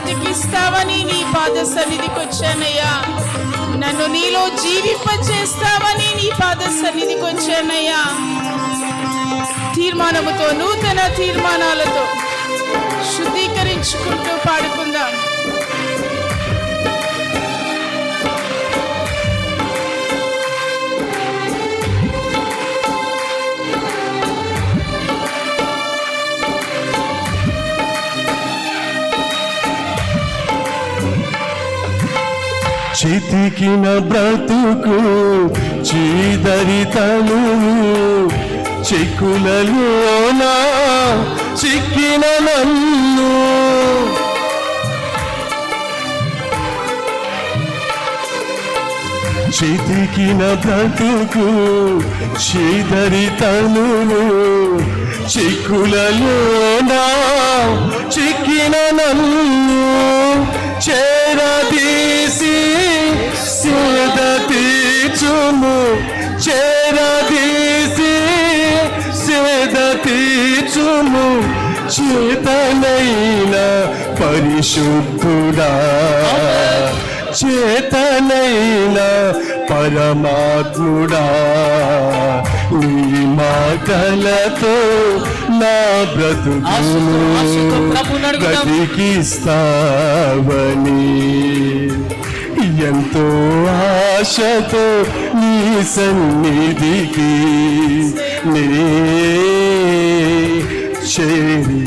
బ్రతుకును బ్రతికిస్తావని నీ పాద సన్నిధికి వచ్చానయ్యా నన్ను నీలో జీవింపచేస్తావని నీ పాద సన్నిధికి వచ్చానయ్యా తీర్మానముతో నూతన తీర్మానాలతో శుద్ధీకరించుకుంటూ పాడుకుందాం. చితికిన బ్రతుకు చీదరితను చిక్కులలోన చిక్కిన నన్ను. చితికిన బ్రతుకు చీదరితను చిక్కులలోన చిక్కిన నన్ను. చేరదీ చేతనైన పరిశుద్ధుడా. చేతనైన పరమాత్ముడా. నీ మాటలతో నా బ్రతుకును. బ్రతికిస్తావని. ఎంతో ఆశతో నీ సన్నిధికి నే చేరితే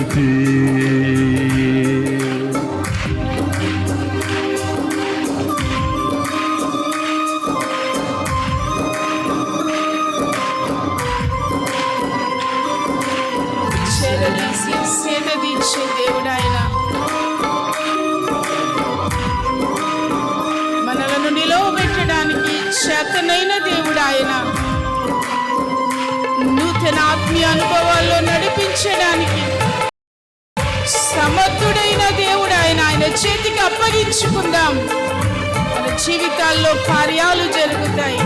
ఆత్మీయ అనుభవాల్లో నడిపించడానికి సమర్థుడైన దేవుడు ఆయన ఆయన చేతికి అప్పగించుకుందాం. మన జీవితాల్లో కార్యాలు జరుగుతాయి.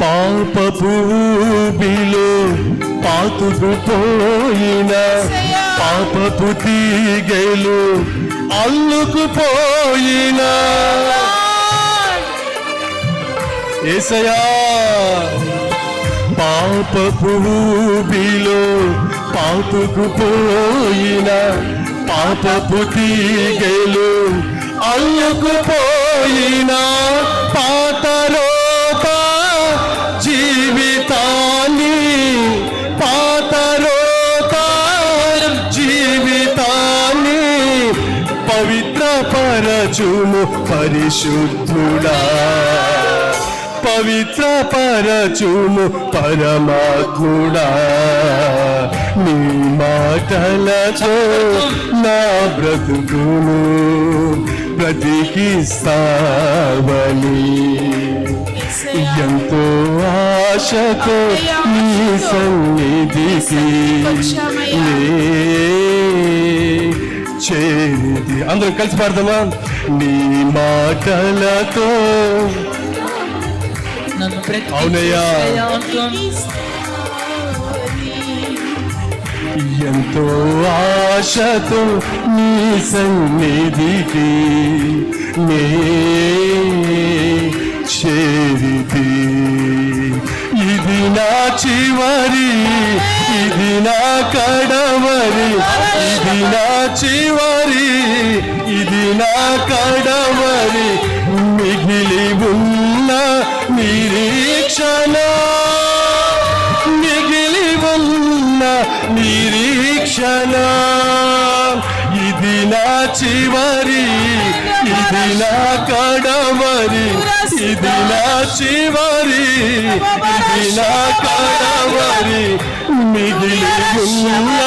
పాపపు ఊబిలో పాతుకుపోయిన పాపపు తీగలు అల్లుకుపోయిన ఏసయా పాపపు ఊబిలో పాతుకుపోయిన పాపపు తీగలు అల్లుకుపోయిన పాతలో పరచుము పరిశుద్ధుడా. పవిత్ర పరచుము పరమాత్ముడా. నీ మాటలతో నా బ్రతుకును బ్రతికిస్తావని. ఎంతో ఆశతో నీ సన్నిధికి చేరిది. అందరం కలిసి పాడదామా? నీ మాటలతో అవునయ్యా. ఎంతో ఆశతో నీ సన్నిధికి నే చేరితి ఇది నా చివరి ఇది నా కడవరి ఇది నా చివరి మిగిలిన కడవరి మిగిలి ఉన్న నిరీక్షణ. మిగిలి ఉన్న నిరీక్షణ. ఇది నా చివరి ఇది నా కడవరి ఇది నా చివరి ఇది నా కడవరి మిగిలి ఉన్న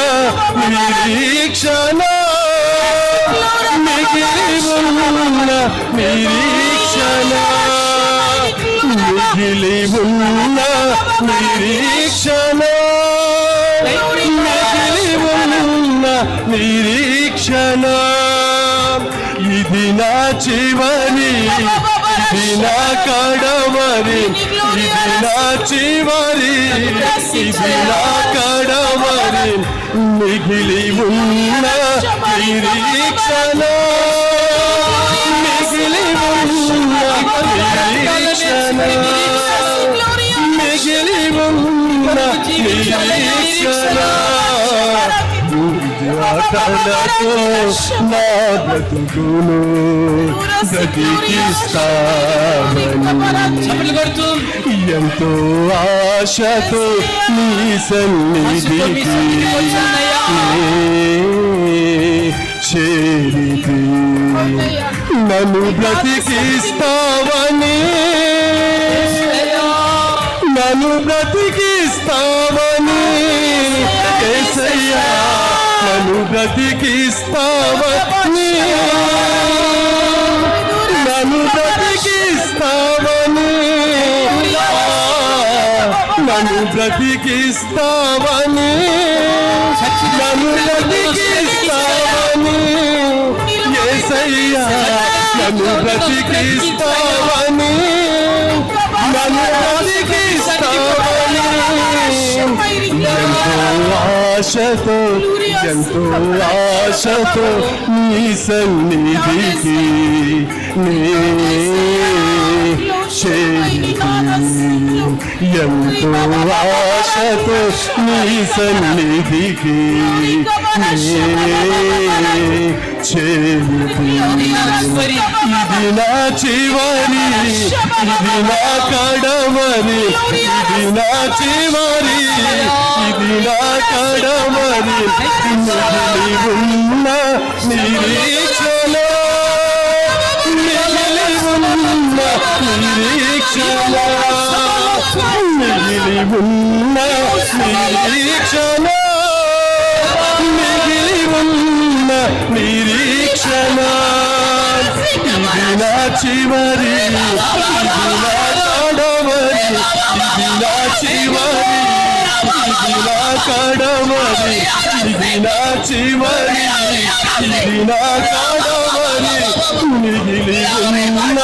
నిరీక్షణ. మిగిలివున్న నిరీక్షణ మిగిలివున్న నిరీక్షణ. మిగిలివున్న నిరీక్షణ. ఇది నా చివరి ఇది నా కడవరి ఇది నా చివరి ఇది నా కడవరి. కడమరి మిగిలి ఉన్న నిరీక్షణ మిగిలి ఉన్న నిరీక్షణ మిగిలి ఉన్న నిరీక్షణ ఆటలతో నా బ్రతుకును బ్రతికిస్తామని చప్పట్లు కొడుతూ ఎంతో ఆశతో నీ మనసుతో సన్నిధికి చేరితి నన్ను బ్రతికిస్తావని నన్ను బ్రతికిస్తావని నన్ను బ్రతికిస్తావని. నన్ను బ్రతికిస్తావని. నన్ను బ్రతికిస్తావని. నన్ను బ్రతికిస్తావని. ఏసయ్యా నన్ను బ్రతికిస్తావని. నన్ను బ్రతికిస్తావని ఎంతో ఆశతో ఎంతో ఆశతో నీ సన్నిధికి నే ఎంతో ఆశతో నీ సన్నిధికి ఇది నా చివరి ఇది నా కడవరి ఇది నా చివరి. ఇది ఉన్న నిరీక్షణ. మిగిలి ఉన్న నిరీక్షణ. మిగిలి ఉన్న నిరీక్షణ. మిగిలి ఉన్న నిరీక్షణ. ఇది నా చివరి ఇది నా కడవరి ఇది నా చివరి. ఇది నా కడవరి ఇది నా చివరి ఇది నా కడవరి మిగిలి ఉన్న.